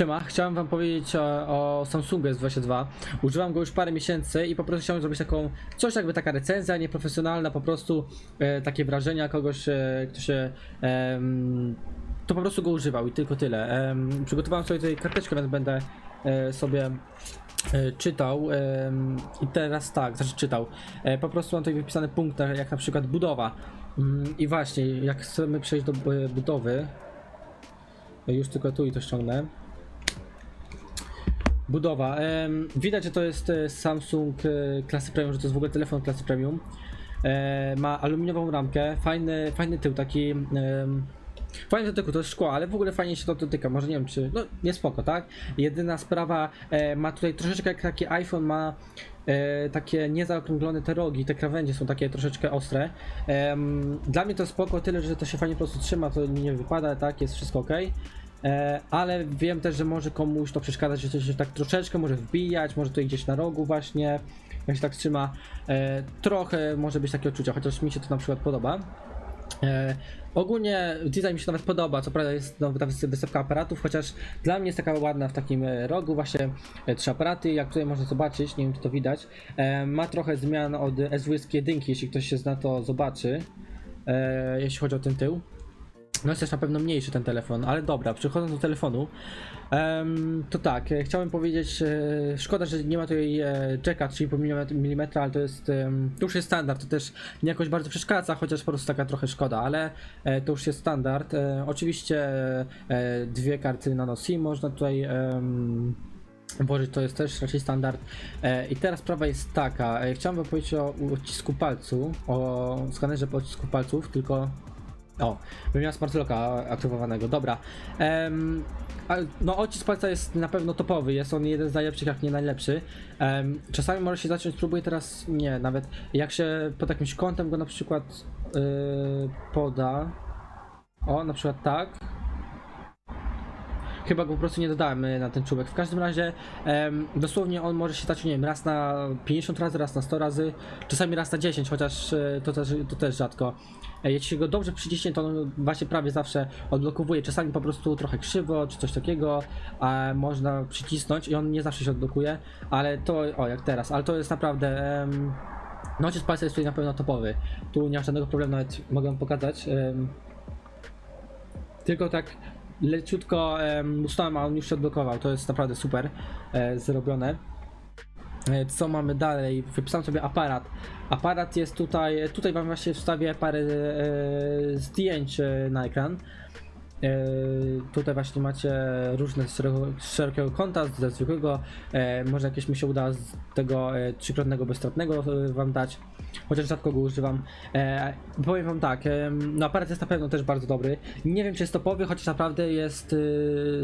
Siema, chciałem wam powiedzieć o, o Samsungu S22. Używam go już parę miesięcy i po prostu chciałem zrobić taką, coś jakby taka recenzja nieprofesjonalna, po prostu e, takie wrażenia kogoś, e, kto się em, to po prostu go używał i tylko tyle. Em, przygotowałem sobie tutaj karteczkę, więc będę e, sobie e, czytał i teraz tak, znaczy czytał. E, po prostu mam tutaj wypisane punkty, jak na przykład budowa. Mm, I właśnie, jak chcemy przejść do e, budowy, już tylko tu i to ściągnę. Budowa. Widać, że to jest e, Samsung e, klasy premium, że to jest w ogóle telefon klasy premium. E, ma aluminiową ramkę, fajny, fajny tył, taki. Fajny dotyku, to jest szkło, ale w ogóle fajnie się to dotyka. Może nie wiem, czy. No, nie spoko, tak? Jedyna sprawa, e, ma tutaj troszeczkę jak taki iPhone, ma e, takie niezaokrąglone te rogi, te krawędzie są takie troszeczkę ostre. Em, dla mnie to spoko, tyle, że to się fajnie po prostu trzyma, to nie wypada, tak? Jest wszystko ok. E, ale wiem też, że może komuś to przeszkadzać, że to się tak troszeczkę może wbijać, może tutaj gdzieś na rogu właśnie, jak się tak trzyma. E, trochę może być takie odczucia, chociaż mi się to na przykład podoba. E, ogólnie design mi się nawet podoba, co prawda jest no, ta wys- wystawka aparatów, chociaż dla mnie jest taka ładna w takim rogu, właśnie trzy aparaty, jak tutaj można zobaczyć, nie wiem czy to widać, ma trochę zmian od S21, jeśli ktoś się zna to zobaczy, jeśli chodzi o ten tył. No jest też na pewno mniejszy ten telefon, ale dobra, przechodząc do telefonu, to tak, e, chciałem powiedzieć, e, szkoda, że nie ma tutaj e, jacka 3,5 mm, ale to jest, to już jest standard, to też nie jakoś bardzo przeszkadza, chociaż po prostu taka trochę szkoda, ale to już jest standard. Oczywiście dwie karty nano SIM można tutaj włożyć, to jest też raczej standard. I teraz sprawa jest taka, chciałem powiedzieć o odcisku palcu, o skanerze po odcisku palców, tylko o, bym miał Smart Locka aktywowanego, dobra. Ale, no odcisk palca jest na pewno topowy, jest on jeden z najlepszych, jak nie najlepszy. Em, czasami może się zacząć, spróbuję teraz, nie, nawet jak się pod jakimś kątem go na przykład yy, poda. O, na przykład tak. Chyba go po prostu nie dodałem y, na ten czubek. W każdym razie em, dosłownie on może się stać, nie wiem, raz na 50 razy, raz na 100 razy, czasami raz na 10, chociaż y, to też, to też rzadko. E, Jeśli się go dobrze przyciśnie, to on właśnie prawie zawsze odblokowuje. Czasami po prostu trochę krzywo, czy coś takiego, a można przycisnąć i on nie zawsze się odblokuje, ale to, o jak teraz, ale to jest naprawdę... em, no, odcisk palca jest tutaj na pewno topowy. Tu nie ma żadnego problemu, nawet mogę pokazać. tylko tak leciutko um, ustałem, a on już się odblokował. To jest naprawdę super e, zrobione. E, Co mamy dalej? Wypisałem sobie aparat. Aparat jest tutaj. Tutaj wam właśnie wstawię parę e, zdjęć e, na ekran. E, tutaj właśnie macie różne z szerokiego kąta, ze zwykłego. E, może jakieś mi się uda z tego e, trzykrotnego bezstratnego wam dać. Chociaż rzadko go używam. Powiem wam tak, no aparat jest na pewno też bardzo dobry. Nie wiem czy jest topowy, chociaż naprawdę jest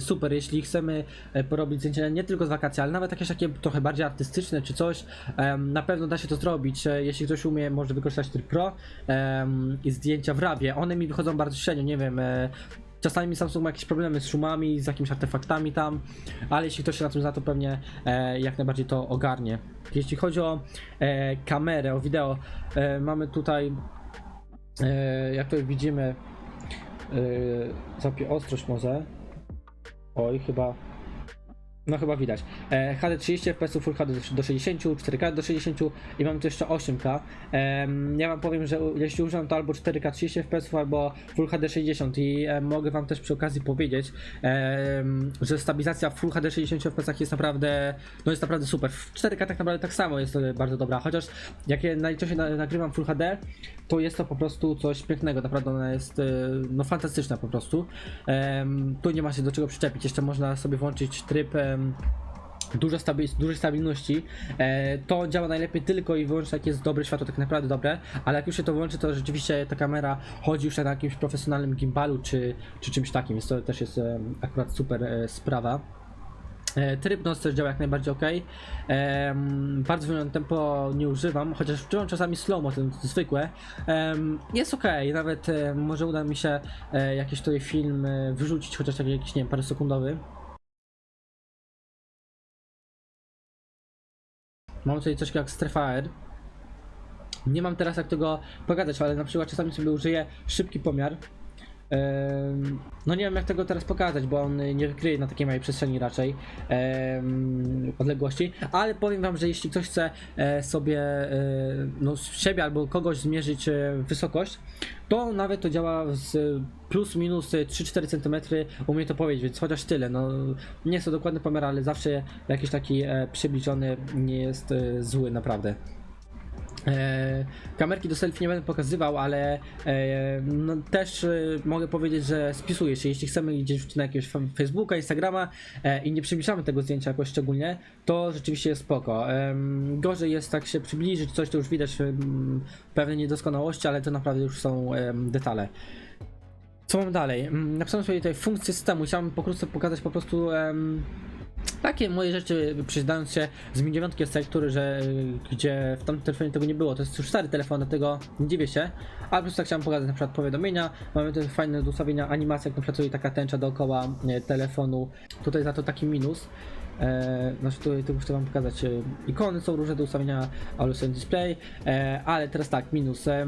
super, jeśli chcemy porobić zdjęcia nie tylko z wakacji, ale nawet jakieś takie trochę bardziej artystyczne czy coś. na pewno da się to zrobić. Jeśli ktoś umie, może wykorzystać tryb Pro i zdjęcia w RAWie. One mi wychodzą bardzo średnio, nie wiem. Czasami Samsung ma jakieś problemy z szumami, z jakimiś artefaktami tam, ale jeśli ktoś się na tym zna, to pewnie e, jak najbardziej to ogarnie. Jeśli chodzi o e, kamerę, o wideo, e, mamy tutaj, e, jak tutaj widzimy, e, ostrość może. Oj, chyba. No chyba widać. E, HD 30 fps, Full HD do 60, 4K do 60 i mam tu jeszcze 8K. Em, ja wam powiem, że jeśli używam to albo 4K 30 fps, albo Full HD 60 i e, mogę wam też przy okazji powiedzieć, em, że stabilizacja Full HD 60 fps jest naprawdę, no jest naprawdę super. W 4K tak naprawdę tak samo jest e, bardzo dobra, chociaż jak je najczęściej na, nagrywam Full HD, to jest to po prostu coś pięknego, naprawdę ona jest e, no fantastyczna po prostu. Em, tu nie ma się do czego przyczepić, jeszcze można sobie włączyć tryb dużo stabilności. E, to działa najlepiej tylko i wyłącznie jak jest dobre światło, tak naprawdę dobre, ale jak już się to włączy, to rzeczywiście ta kamera chodzi już na jakimś profesjonalnym gimbalu czy, czy czymś takim, więc to też jest e, akurat super e, sprawa. E, Tryb noc też działa jak najbardziej ok. Em, bardzo wolne tempo nie używam, chociaż używam czasami slow-mo, ten zwykłe. Em, jest ok, nawet e, może uda mi się e, jakiś tutaj film e, wyrzucić, chociaż taki jakiś, nie wiem, parę sekundowy. Mam tutaj coś jak strefa R. Nie mam teraz jak tego pogadać, ale na przykład czasami sobie użyję szybki pomiar. No nie wiem jak tego teraz pokazać, bo on nie wykryje na takiej małej przestrzeni raczej odległości, ale powiem wam, że jeśli ktoś chce e, sobie e, no, z siebie albo kogoś zmierzyć e, wysokość, to nawet to działa z plus minus 3-4 cm, umie to powiedzieć, więc chociaż tyle, no nie jest to dokładny pomiar, ale zawsze jakiś taki przybliżony nie jest zły naprawdę. E, kamerki do selfie nie będę pokazywał, ale e, no, też e, mogę powiedzieć, że spisuje się. Jeśli chcemy gdzieś wrzucić na jakiegoś fa- Facebooka, Instagrama e, i nie przybliżamy tego zdjęcia jakoś szczególnie, to rzeczywiście jest spoko. Gorzej jest tak się przybliżyć, coś to już widać pewne niedoskonałości, ale to naprawdę już są detale. Co mam dalej? Mm, Napisałem sobie tutaj funkcję systemu. Chciałem pokrótce pokazać po prostu takie moje rzeczy, przyznając się z Mi 9 z tektury, że y, gdzie w tamtym telefonie tego nie było. To jest już stary telefon, dlatego nie dziwię się. Ale po prostu tak chciałem pokazać na przykład powiadomienia. Mamy tutaj fajne do ustawienia animacji, jak na przykład tutaj taka tęcza dookoła e, telefonu. Tutaj za to taki minus. E, znaczy tutaj tu chcę wam pokazać e, ikony są różne do ustawienia Always Display, e, ale teraz tak, minus. E,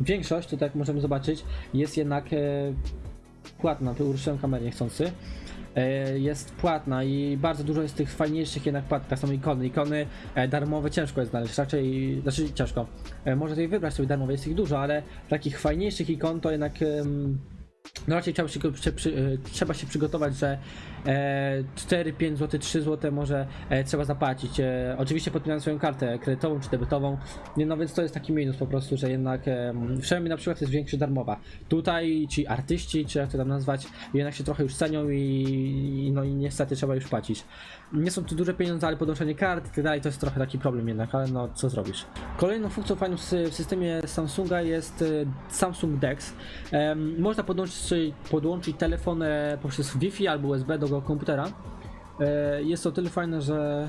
większość, tutaj jak możemy zobaczyć, jest jednak e, płatna, tu kamerę niechcący. E, Jest płatna i bardzo dużo jest tych fajniejszych jednak płat, tak samo ikony. Ikony e, darmowe ciężko jest znaleźć, raczej, znaczy ciężko. E, Można tutaj wybrać sobie darmowe, jest ich dużo, ale takich fajniejszych ikon to jednak no raczej trzeba się, e, trzeba się przygotować, że e, 4, 5 zł, 3 zł może e, trzeba zapłacić. E, oczywiście podpinając swoją kartę kredytową czy debetową. No więc to jest taki minus po prostu, że jednak e, przynajmniej na przykład jest większa darmowa. Tutaj ci artyści, czy jak to tam nazwać, jednak się trochę już cenią i, no i niestety trzeba już płacić. Nie są to duże pieniądze, ale podłączenie kart i tak dalej to jest trochę taki problem jednak, ale no co zrobisz. Kolejną funkcją fajną w sy- w systemie Samsunga jest Samsung DeX. Można podłączyć, podłączyć telefon e, poprzez Wi-Fi albo USB do komputera. E, Jest to tyle fajne, że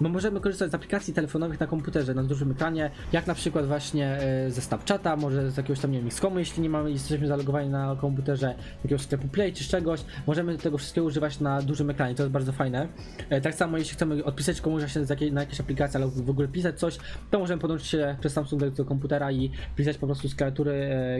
no możemy korzystać z aplikacji telefonowych na komputerze na dużym ekranie, jak na przykład właśnie e, ze Snapchata, może z jakiegoś tam nie wiem, Xcomu, jeśli nie mamy, jesteśmy zalogowani na komputerze jakiegoś sklepu Play czy czegoś, możemy tego wszystkiego używać na dużym ekranie, to jest bardzo fajne. E, Tak samo jeśli chcemy odpisać komuś właśnie z jakiej, na jakieś aplikacje, albo w ogóle pisać coś, to możemy podłączyć się przez Samsung do komputera i pisać po prostu z klawiatury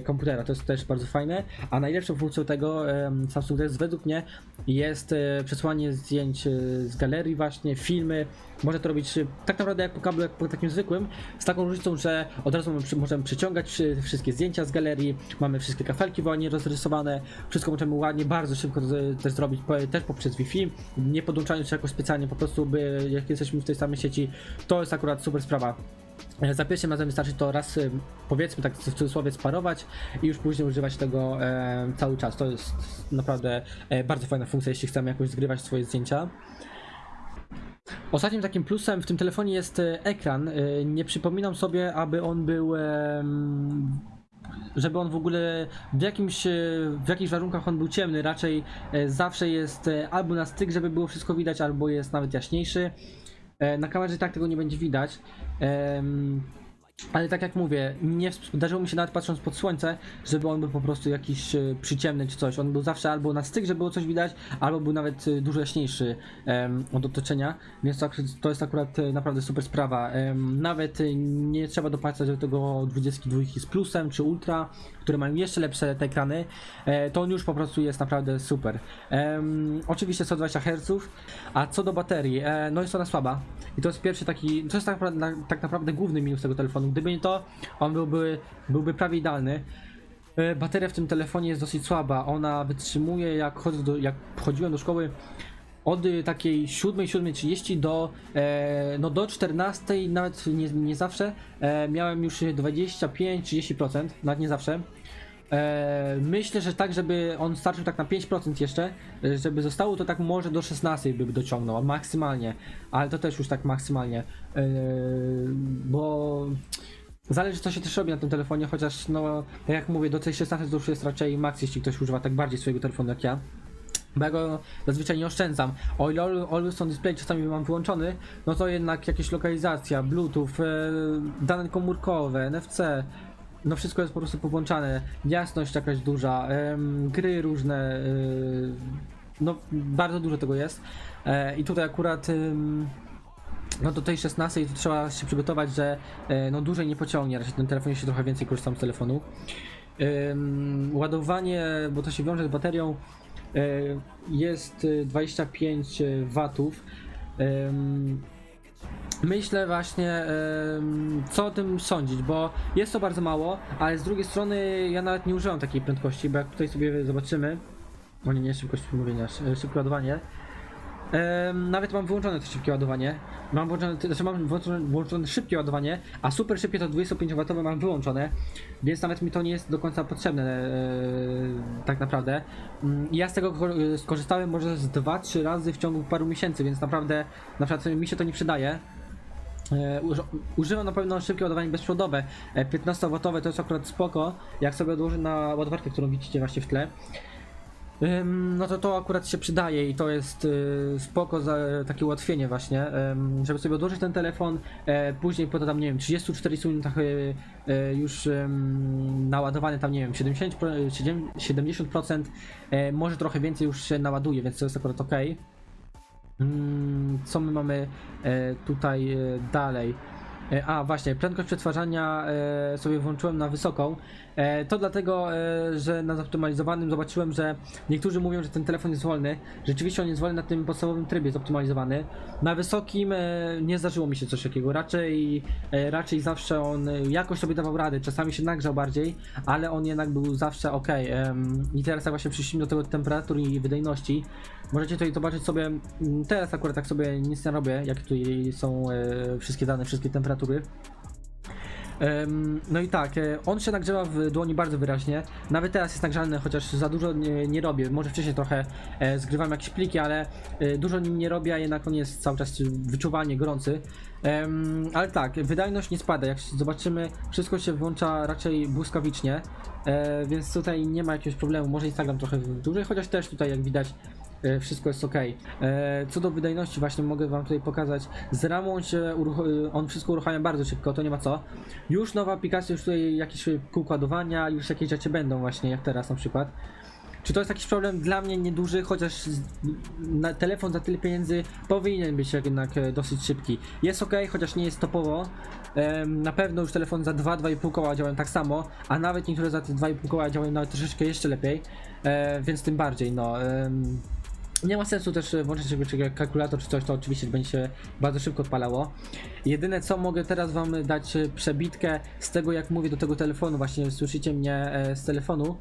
komputera, to jest też bardzo fajne, a najlepszą funkcją tego Samsung Dex według mnie jest e, przesłanie zdjęć e, z galerii właśnie, filmy, można to robić e, tak naprawdę jak po kablu, jak po takim zwykłym, z taką różnicą, że od razu możemy przyciągać wszy- wszystkie zdjęcia z galerii, mamy wszystkie kafelki ładnie rozrysowane, wszystko możemy ładnie, bardzo szybko też zrobić, też poprzez Wi-Fi, nie podłączając się jakoś specjalnie, po prostu by, jak jesteśmy w tej samej sieci, to jest akurat super sprawa. E, Za pierwszym razem wystarczy to raz, e, powiedzmy tak w cudzysłowie, sparować i już później używać tego e, cały czas. To jest naprawdę e, bardzo fajna funkcja, jeśli chcemy jakoś zgrywać swoje zdjęcia. Ostatnim takim plusem w tym telefonie jest e, ekran. E, Nie przypominam sobie, aby on był. em, Żeby on w ogóle w jakimś, e, w jakichś warunkach on był ciemny, raczej e, zawsze jest e, albo na styk, żeby było wszystko widać, albo jest nawet jaśniejszy. E, Na kamerze tak tego nie będzie widać. Ale tak jak mówię, nie zdarzyło mi się nawet patrząc pod słońce, żeby on był po prostu jakiś e, przyciemny czy coś. On był zawsze albo na styk, żeby było coś widać, albo był nawet e, dużo jaśniejszy em, od otoczenia, więc to, to jest akurat e, naprawdę super sprawa. Nawet nie trzeba dopłacać do tego 22 z plusem czy ultra, które mają jeszcze lepsze te ekrany, e, to on już po prostu jest naprawdę super. Oczywiście 120 Hz, a co do baterii, e, no jest ona słaba. I to jest pierwszy taki, to jest tak tak naprawdę główny minus tego telefonu. Gdyby nie to, on byłby, byłby prawie idealny. E, Bateria w tym telefonie jest dosyć słaba. Ona wytrzymuje, jak, chodzę do, jak chodziłem do szkoły, od takiej 7, 7.30 do, e, no do 14, nawet nie, nie zawsze, e, miałem już 25-30%, nawet nie zawsze. E, myślę, że tak, żeby on starczył tak na 5% jeszcze, e, żeby zostało to tak może do 16 by dociągnął, maksymalnie, ale to też już tak maksymalnie, e, bo zależy co się też robi na tym telefonie, chociaż no, tak jak mówię, do tej 16 to już jest raczej max, jeśli ktoś używa tak bardziej swojego telefonu jak ja. Bo ja go zazwyczaj nie oszczędzam. O ile Al- Always on Display czasami mam wyłączony, no to jednak jakieś lokalizacja, Bluetooth, dane komórkowe, NFC, no wszystko jest po prostu powłączane. Jasność jakaś duża, gry różne, e, no bardzo dużo tego jest. E, I tutaj akurat em, no do tej 16 to trzeba się przygotować, że e, no dłużej nie pociągnie, raczej ten telefon się trochę więcej korzystam z telefonu. Ym, ładowanie, bo to się wiąże z baterią, y, jest y, 25 watów. Ym, Myślę właśnie, co o tym sądzić, bo jest to bardzo mało, ale z drugiej strony ja nawet nie używam takiej prędkości, bo jak tutaj sobie zobaczymy, o nie, nie szybkość przemówienia, sz- szybkie ładowanie. Nawet mam wyłączone to szybkie ładowanie. Mam włączone, znaczy mam włączone, włączone szybkie ładowanie, a super szybkie to 25W mam wyłączone, więc nawet mi to nie jest do końca potrzebne e, tak naprawdę. Mm, Ja z tego ko- skorzystałem może z 2-3 razy w ciągu paru miesięcy, więc naprawdę, naprawdę mi się to nie przydaje. E, uż- Używam na pewno szybkie ładowanie bezprzewodowe. e, 15W to jest akurat spoko. Jak sobie odłożę na ładowarkę, którą widzicie właśnie w tle. No to to akurat się przydaje i to jest y, spoko za takie ułatwienie właśnie, żeby sobie odłożyć ten telefon, e, później po to tam nie wiem 34 minutach już naładowany tam nie wiem 70%, pro- 70% e, może trochę więcej już się naładuje, więc to jest akurat ok. Mm, Co my mamy e, tutaj e, dalej? E, A właśnie, prędkość przetwarzania e, sobie włączyłem na wysoką. E, To dlatego, że na zoptymalizowanym zobaczyłem, że niektórzy mówią, że ten telefon jest wolny. Rzeczywiście on jest wolny na tym podstawowym trybie zoptymalizowany. Na wysokim nie zdarzyło mi się coś takiego. Raczej, raczej zawsze on jakoś sobie dawał radę. Czasami się nagrzał bardziej, ale on jednak był zawsze ok. I teraz jak właśnie przyszliśmy do tego temperatury i wydajności, Możecie tutaj zobaczyć sobie, mm, teraz akurat tak sobie nic nie robię, jak tutaj są wszystkie dane, wszystkie temperatury. Em, No i tak, e, on się nagrzewa w dłoni bardzo wyraźnie. Nawet teraz jest nagrzany, chociaż za dużo nie, nie robię. Może wcześniej trochę e, zgrywam jakieś pliki, ale e, dużo nim nie robię, a jednak on jest cały czas wyczuwalnie gorący. Ale tak, wydajność nie spada. Jak zobaczymy, wszystko się włącza raczej błyskawicznie, więc tutaj nie ma jakiegoś problemu. Może Instagram trochę dłużej, chociaż też tutaj, jak widać, wszystko jest ok. E, Co do wydajności, właśnie mogę Wam tutaj pokazać. Z ramą się uruch- on wszystko uruchamia bardzo szybko, to nie ma co. Już nowa aplikacja, już tutaj jakieś kółko ładowania, już jakieś rzeczy będą właśnie, jak teraz na przykład. Czy to jest jakiś problem dla mnie nieduży, chociaż telefon za tyle pieniędzy powinien być jednak e, dosyć szybki. Jest ok, chociaż nie jest topowo. Na pewno już telefon za 2-2,5 koła działają tak samo, a nawet niektóre za te 2,5 koła działają nawet troszeczkę jeszcze lepiej, e, więc tym bardziej, no. Nie ma sensu też e, włączyć czegoś jak kalkulator czy coś, to oczywiście będzie się bardzo szybko odpalało. Jedyne co mogę teraz wam dać e, przebitkę z tego jak mówię do tego telefonu, właśnie słyszycie mnie e, z telefonu.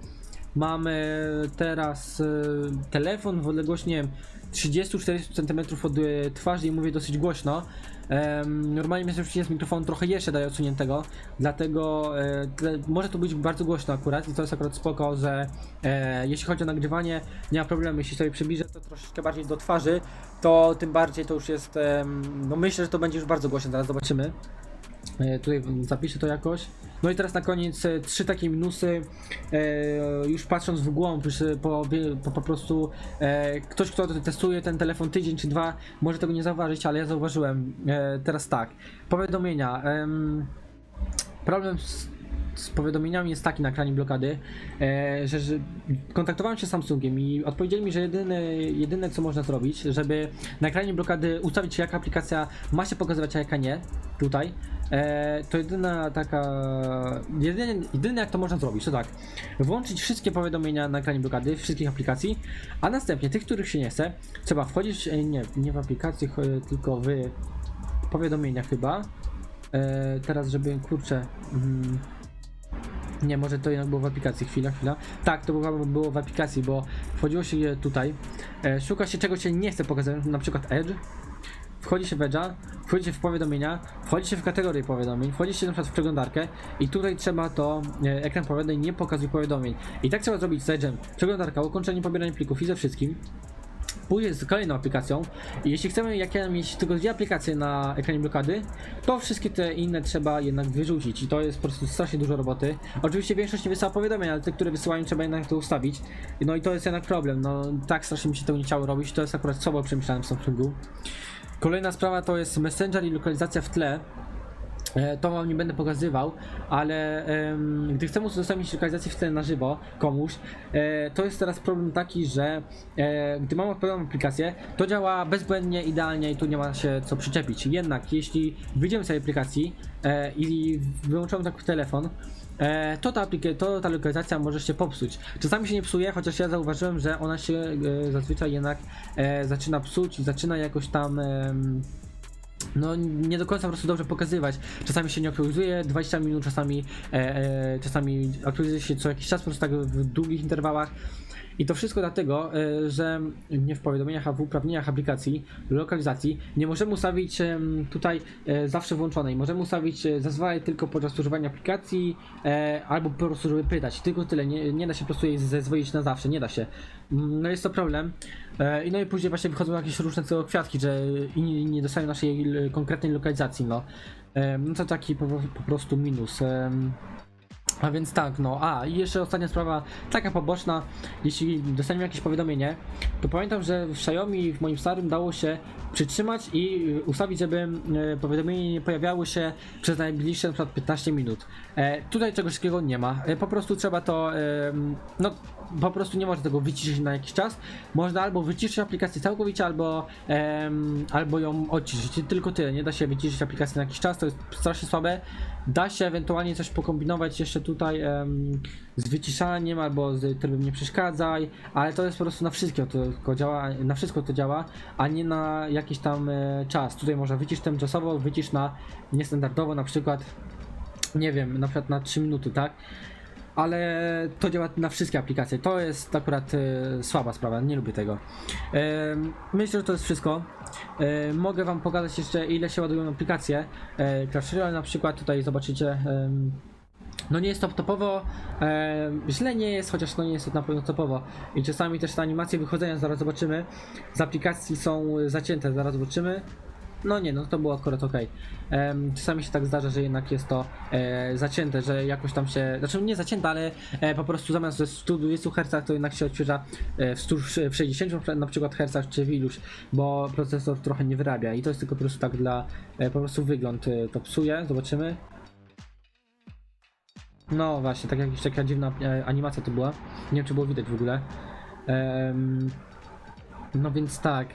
Mamy teraz e, telefon w odległości, nie wiem, 30-40 cm od e, twarzy i mówię dosyć głośno. Normalnie jest, jest mikrofon trochę jeszcze daje odsuniętego, dlatego e, może to być bardzo głośno akurat i to jest akurat spoko, że jeśli chodzi o nagrywanie, nie ma problemu, jeśli sobie przybliżę to troszeczkę bardziej do twarzy, to tym bardziej to już jest, no myślę, że to będzie już bardzo głośno, zaraz zobaczymy. E, Tutaj zapiszę to jakoś. No i teraz na koniec e, trzy takie minusy. E, już patrząc w głąb, już po, po, po prostu ktoś, kto testuje ten telefon tydzień czy dwa, może tego nie zauważyć, ale ja zauważyłem. Teraz tak, powiadomienia. Em, problem z, z powiadomieniami jest taki na ekranie blokady, e, że, że kontaktowałem się z Samsungiem i odpowiedzieli mi, że jedyne, jedyne co można zrobić, żeby na ekranie blokady ustawić jaka aplikacja ma się pokazywać, a jaka nie, tutaj, e, to jedyna taka, jedyne, jedyne jak to można zrobić, to tak, włączyć wszystkie powiadomienia na ekranie blokady, wszystkich aplikacji, a następnie tych, których się nie chce, trzeba wchodzić, e, nie, nie w aplikacje, cho- tylko w powiadomienia chyba, teraz żeby, kurczę, mm, nie, może to jednak było w aplikacji. Chwila, chwila. Tak, to było, było w aplikacji, bo wchodziło się tutaj. E, szuka się czego się nie chce pokazać, na przykład Edge. Wchodzi się w Edge'a, wchodzi się w powiadomienia, wchodzi się w kategorię powiadomień, wchodzi się na przykład w przeglądarkę i tutaj trzeba to, e, ekran powiadomień nie pokazuje powiadomień. I tak trzeba zrobić z Edge'em. Przeglądarka, ukończenie pobierania plików i ze wszystkim. Pójdzie z kolejną aplikacją i jeśli chcemy jak ja mieć tylko dwie aplikacje na ekranie blokady, to wszystkie te inne trzeba jednak wyrzucić i to jest po prostu strasznie dużo roboty. Oczywiście większość nie wysyła powiadomień, ale te, które wysyłają trzeba jednak to ustawić. No i to jest jednak problem, no tak strasznie mi się tego nie chciało robić, to jest akurat słabo przemyślane w Samsungu. Kolejna sprawa to jest Messenger i lokalizacja w tle. E, To wam nie będę pokazywał, ale em, gdy chcemy udostępnić lokalizację w na żywo komuś, e, to jest teraz problem taki, że e, gdy mamy odpowiednią aplikację, to działa bezbłędnie, idealnie i tu nie ma się co przyczepić. Jednak jeśli wyjdziemy z tej aplikacji e, i wyłączamy taki telefon, e, to ta, to ta lokalizacja może się popsuć. Czasami się nie psuje, chociaż ja zauważyłem, że ona się e, zazwyczaj jednak e, zaczyna psuć i zaczyna jakoś tam... em, no nie do końca po prostu dobrze pokazywać. Czasami się nie aktualizuje 20 minut, czasami, e, e, czasami aktualizuje się co jakiś czas, po prostu tak w długich interwałach. I to wszystko dlatego, e, że nie w powiadomieniach, a w uprawnieniach aplikacji, lokalizacji nie możemy ustawić tutaj e, zawsze włączonej. Możemy ustawić e, zazwyczaj tylko podczas używania aplikacji albo po prostu, żeby pytać. Tylko tyle. Nie, nie da się po prostu jej zezwolić na zawsze. Nie da się. Mm, No jest to problem. I no i później właśnie wychodzą jakieś różne całe kwiatki, że inni nie dostają naszej konkretnej lokalizacji, no. No to taki po, po prostu minus. A więc tak, no. A, i jeszcze ostatnia sprawa, taka poboczna. Jeśli dostaniemy jakieś powiadomienie, to pamiętam, że w Xiaomi w moim starym dało się przytrzymać i y, ustawić, żeby e, powiadomienie nie pojawiało się przez najbliższe na przykład 15 minut. E, tutaj czegoś takiego nie ma. E, po prostu trzeba to, em, no po prostu nie można tego wyciszyć na jakiś czas. Można albo wyciszyć aplikację całkowicie, albo, em, albo ją odciszyć. Tylko tyle. Nie da się wyciszyć aplikacji na jakiś czas, to jest strasznie słabe. Da się ewentualnie coś pokombinować jeszcze tutaj em, z wyciszaniem albo z trybem nie przeszkadzaj, ale to jest po prostu na wszystko to tylko działa, na wszystko to działa, a nie na jakiś tam e, czas. Tutaj można wycisz tymczasowo, wycisz na niestandardowo, na przykład nie wiem, na przykład na 3 minuty, tak? Ale to działa na wszystkie aplikacje. To jest akurat e, słaba sprawa, nie lubię tego. E, myślę, że to jest wszystko. E, mogę Wam pokazać jeszcze, ile się ładują aplikacje. E, Clash Royale na przykład, tutaj zobaczycie. em, no nie jest to topowo, e, źle nie jest, chociaż no nie jest to na pewno topowo. I czasami też te animacje wychodzenia, zaraz zobaczymy, z aplikacji są zacięte, zaraz zobaczymy. No nie, no to było akurat ok. czasami się tak zdarza, że jednak jest to e, zacięte, że jakoś tam się, znaczy nie zacięte, ale e, po prostu zamiast w 120 Hz to jednak się odświeża e, w, 100, w 60 na przykład Hz czy w iluś, bo procesor trochę nie wyrabia i to jest tylko po prostu tak dla, po prostu wygląd to psuje, zobaczymy. No właśnie, tak jakaś taka dziwna animacja to była. Nie wiem czy było widać w ogóle. Em, no więc tak,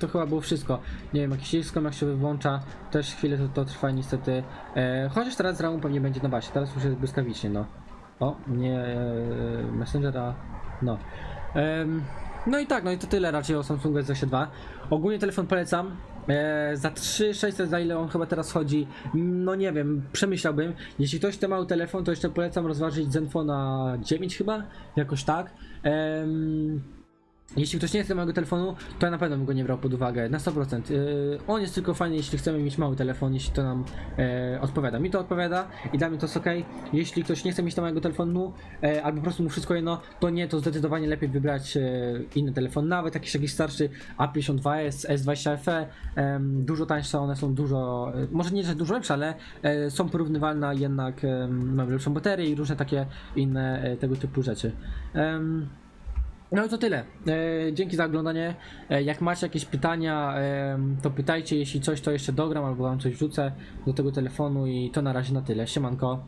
to chyba było wszystko. Nie wiem, jakiś XCOM jak się włącza, też chwilę to, to trwa niestety. E, chociaż teraz z ramu pewnie będzie na basie, teraz już jest błyskawicznie, no. O, nie e, Messenger, a no. No i tak, no i to tyle raczej o Samsungu S22. Ogólnie telefon polecam. E, za 3600 za ile on chyba teraz chodzi, no nie wiem, przemyślałbym. Jeśli ktoś chce mały telefon, to jeszcze polecam rozważyć Zenfona 9 chyba, jakoś tak. Em, jeśli ktoś nie chce małego telefonu, to ja na pewno bym go nie brał pod uwagę, na 100%. Yy, on jest tylko fajny, jeśli chcemy mieć mały telefon, jeśli to nam e, odpowiada. Mi to odpowiada i dla mnie to jest ok. Jeśli ktoś nie chce mieć małego telefonu, e, albo po prostu mu wszystko jedno, to nie, to zdecydowanie lepiej wybrać e, inny telefon, nawet jakiś jakiś starszy A52s, S20 FE, dużo tańsze, one są dużo, może nie, że dużo lepsze, ale są porównywalne, jednak em, mamy lepszą baterię i różne takie inne tego typu rzeczy. No i to tyle. E, dzięki za oglądanie. E, jak macie jakieś pytania, e, to pytajcie. Jeśli coś, to jeszcze dogram albo wam coś wrzucę do tego telefonu i to na razie na tyle. Siemanko.